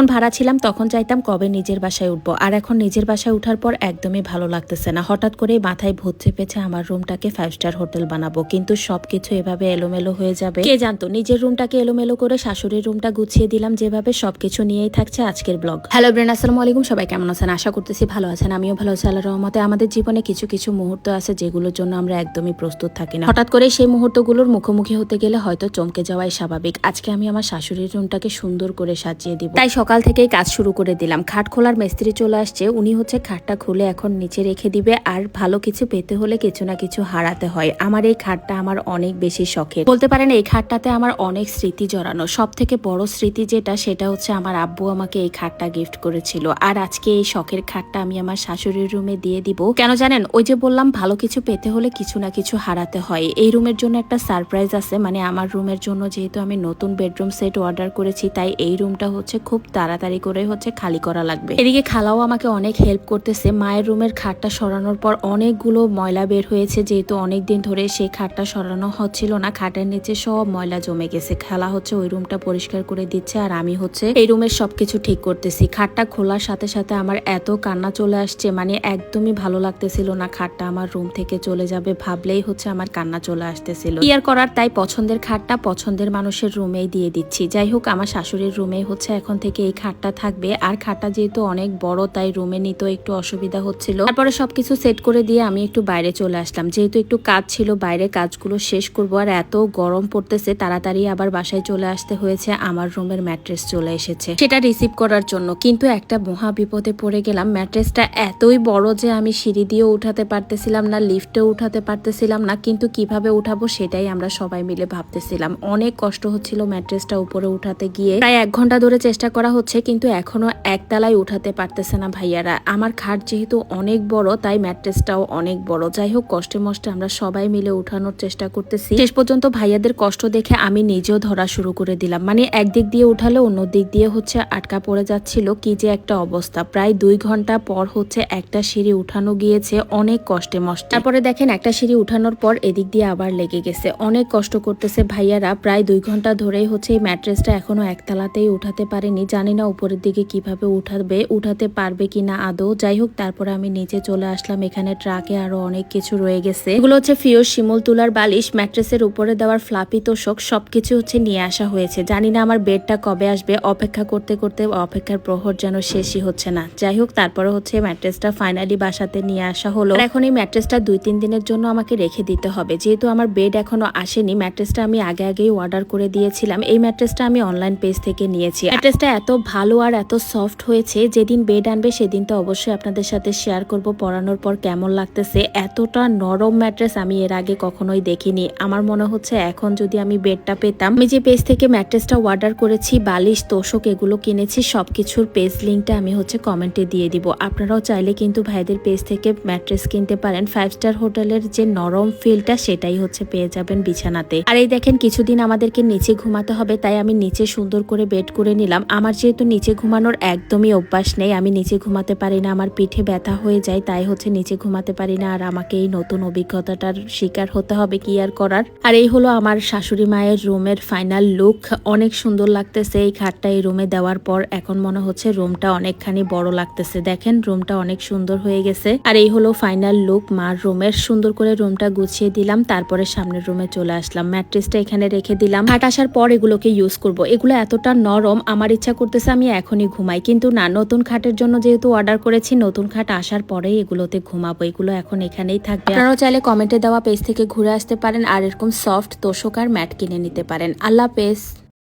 যখন ভাড়া ছিলাম, তখন চাইতাম কবে নিজের বাসায় উঠবো। আর এখন নিজের বাসায় উঠার পর একদমই ভালো লাগতেছে না। হঠাৎ করে মাথায় ভূত চেপেছে আমার রুমটাকে ফাইভ স্টার হোটেল বানাবো। কিন্তু সবকিছু এভাবে এলোমেলো হয়ে যাবে। কে জানতো, নিজের রুমটাকে এলোমেলো করে শাশুড়ির রুমটা গুছিয়ে দিলাম যেভাবে সবকিছু নিয়েই থাকছে আজকের ব্লগ। হ্যালো ব্রেন আসসালামু আলাইকুম। সবাই কেমন আছেন? আশা করতেছি ভালো আছেন। আমিও ভালো আছি আল্লাহ রহমতে। আমাদের জীবনে কিছু কিছু মুহূর্ত আছে যেগুলোর জন্য আমরা একদমই প্রস্তুত থাকি না। হঠাৎ করে সেই মুহূর্তগুলোর মুখোমুখি হতে গেলে হয়তো চমকে যাওয়াই স্বাভাবিক। আজকে আমি আমার শাশুড়ির রুমটাকে সুন্দর করে সাজিয়ে দিব। তাই সকাল থেকেই কাজ শুরু করে দিলাম। খাট খোলার মিস্ত্রি চলে আসছে। উনি হচ্ছে খাটটা খুলে এখন নিচে রেখে দিবে। আর ভালো কিছু পেতে হলে কিছু না কিছু হারাতে হয়। আমার এই খাটটা আমার অনেক বেশি শখের। বলতে পারেন, এই খাটটাতে আমার অনেক স্মৃতি জড়ানো। সব থেকে বড় স্মৃতি যেটা, সেটা হচ্ছে আমার আব্বু আমাকে এই খাটটা গিফট করেছিল। আর আজকে এই শখের খাটটা আমি আমার শাশুড়ির রুমে দিয়ে দিব। কেন জানেন, ওই যে বললাম, ভালো কিছু পেতে হলে কিছু না কিছু হারাতে হয়। এই রুমের জন্য একটা সারপ্রাইজ আছে। মানে আমার রুমের জন্য যেহেতু আমি নতুন বেডরুম সেট অর্ডার করেছি, তাই এই রুমটা হচ্ছে খুব তাড়াতাড়ি করে হচ্ছে খালি করা লাগবে। এদিকে খালাও আমাকে অনেক হেল্প করতেছে। মায়ের রুমের খাটটা সরানোর পর অনেকগুলো ময়লা বের হয়েছে, যেহেতু অনেক দিন ধরে সেই খাটটা সরানো হচ্ছিল না। খাটের নিচে সব ময়লা জমে গেছে। খালা হচ্ছে ওই রুমটা পরিষ্কার করে দিচ্ছে আর আমি হচ্ছে এই রুমের সবকিছু ঠিক করতেছি। খাটটা খোলার সাথে সাথে আমার এত কান্না চলে আসছে মানে একদমই ভালো লাগতেছিল না। খাটটা আমার রুম থেকে চলে যাবে ভাবলেই হচ্ছে আমার কান্না চলে আসতেছিল। আর করার, তাই পছন্দের খাটটা পছন্দের মানুষের রুমেই দিয়ে দিচ্ছি। যাই হোক, আমার শাশুড়ির রুমে হচ্ছে এখন থেকে এই খাটটা থাকবে। আর খাটটা যেহেতু অনেক বড়, তাই রুমে নিতেও একটু অসুবিধা হচ্ছিল। তারপরে সবকিছু সেট করে দিয়ে আমি একটু বাইরে চলে আসলাম। যেহেতু একটু কাজ ছিল, বাইরে কাজগুলো শেষ করব। আর এত গরম পড়তেছে, তাড়াতাড়ি আবার বাসায় চলে আসতে হয়েছে। আমার রুমের ম্যাট্রেস চলে এসেছে। সেটা রিসিভ করার জন্য। কিন্তু একটা মহা বিপদে পড়ে গেলাম। ম্যাট্রেসটা এতই বড় যে আমি সিঁড়ি দিয়েও উঠাতে পারতেছিলাম না লিফটেও উঠাতে পারতেছিলাম না। কিন্তু কীভাবে উঠাবো সেটাই আমরা সবাই মিলে ভাবতেছিলাম। অনেক কষ্ট হচ্ছিল ম্যাট্রেসটা উপরে উঠাতে গিয়ে। প্রায় এক ঘণ্টা ধরে চেষ্টা করা হচ্ছে কিন্তু এখনও একতলায় উঠাতে পারতেছে না ভাইয়ারা। আমার খাট যেহেতু অনেক বড়, তাই ম্যাট্রেসটাও অনেক বড়। যাই হোক, কষ্টে মষ্টে আমরা সবাই মিলে উঠানোর চেষ্টা করতেছি। শেষ পর্যন্ত ভাইয়াদের কষ্ট দেখে আমি নিজেও ধরা শুরু করে দিলাম। মানে একদিক দিয়ে উঠালে অন্য দিক দিয়ে হচ্ছে আটকা পড়ে যাচ্ছিল। কি যে একটা অবস্থা। প্রায় দুই ঘণ্টা পর হচ্ছে একটা সিঁড়ি উঠানো গিয়েছে অনেক কষ্টে মষ্টে। তারপরে দেখেন একটা সিঁড়ি উঠানোর পর এদিক দিয়ে আবার লেগে গেছে। অনেক কষ্ট করতেছে ভাইয়ারা। প্রায় দুই ঘণ্টা ধরেই হচ্ছে এই ম্যাট্রেসটা এখনও একতলাতেই উঠাতে পারেনি জানি না উপরের দিকে কীভাবে উঠাবে, উঠাতে পারবে কিনা আদৌ। যাই হোক, তারপরে আমি নিচে চলে আসলাম। এখানে ট্রাকে আরও অনেক কিছু রয়ে গেছে। এগুলো হচ্ছে ফিওর শিমুল, তুলার বালিশ, ম্যাট্রেসের উপরে দেওয়ার ফ্লাপি তোষক, সবকিছু হচ্ছে নিয়ে আসা হয়েছে। জানি না আমার বেডটা কবে আসবে। অপেক্ষা করতে করতে অপেক্ষার প্রহর যেন শেষই হচ্ছে না। যাই হোক, তারপরে হচ্ছে ম্যাট্রেসটা ফাইনালি বাসাতে নিয়ে আসা হলো। এখন এই ম্যাট্রেসটা দুই তিন দিনের জন্য আমাকে রেখে দিতে হবে। যেহেতু আমার বেড এখনও আসেনি, ম্যাট্রেসটা আমি আগে আগেই অর্ডার করে দিয়েছিলাম। এই ম্যাট্রেসটা আমি অনলাইন পেজ থেকে নিয়েছি। ম্যাট্রেসটা এত ভালো আর এত সফট হয়েছে, যেদিন বেড আনবে সেদিন তো অবশ্যই আপনাদের সাথে শেয়ার করব পরানোর পর কেমন লাগতেছে। এতটা নরম ম্যাট্রেস আমি এর আগে কখনোই দেখিনি। আমার মনে হচ্ছে এখন যদি আমি বেডটা পেতাম, আমি যে পেজ থেকে ম্যাট্রেসটা অর্ডার করেছি, বালিশ, তোষক এগুলো কিনেছি, সবকিছুর পেজ লিঙ্কটা আমি হচ্ছে কমেন্টে দিয়ে দিব। আপনারাও চাইলে কিন্তু ভাইদের পেজ থেকে ম্যাট্রেস কিনতে পারেন। ফাইভ স্টার হোটেলের যে নরম ফিলটা সেটাই হচ্ছে পেয়ে যাবেন বিছানাতে। আর এই দেখেন কিছুদিন আমাদেরকে নিচে ঘুমাতে হবে, তাই আমি নিচে সুন্দর করে বেড করে নিলাম। আমার যেহেতু নিচে ঘুমানোর একদমই অভ্যাস নেই, আমি নিচে ঘুমাতে পারি না, আমার পিঠে ব্যথা হয়ে যায়, তাই হচ্ছে নিচে ঘুমাতে পারি না, আর আমাকে এই নতুন অভিজ্ঞতাটার শিকার হতে হবে কি আর করার? আর এই হলো আমার শাশুড়ি মায়ের রুমের ফাইনাল লুক অনেক সুন্দর লাগতেছে এই খাটটা এই রুমে দেওয়ার পর, এখন মনে হচ্ছে রুমটা অনেকখানি বড় লাগতেছে, দেখেন রুমটা অনেক সুন্দর হয়ে গেছে, আর এই হলো ফাইনাল লুক মার রুমের সুন্দর করে রুমটা গুছিয়ে দিলাম, তারপরে সামনের রুমে চলে আসলাম ম্যাট্রেসটা এখানে রেখে দিলাম, খাট আসার পর এগুলোকে ইউজ করব, এগুলো এতটা নরম, আমার ইচ্ছা করতেছে আমি এখনই ঘুমাই। কিন্তু না, নতুন খাটের জন্য যেহেতু অর্ডার করেছি, নতুন খাট আসার পরেই এগুলোতে ঘুমাবো। এগুলো এখন এখানেই থাকবে। আপনারাও চাইলে কমেন্টে দেওয়া পেজ থেকে ঘুরে আসতে পারেন আর এরকম সফট তোষক আর ম্যাট কিনে নিতে পারেন। আল্লাহ পেজ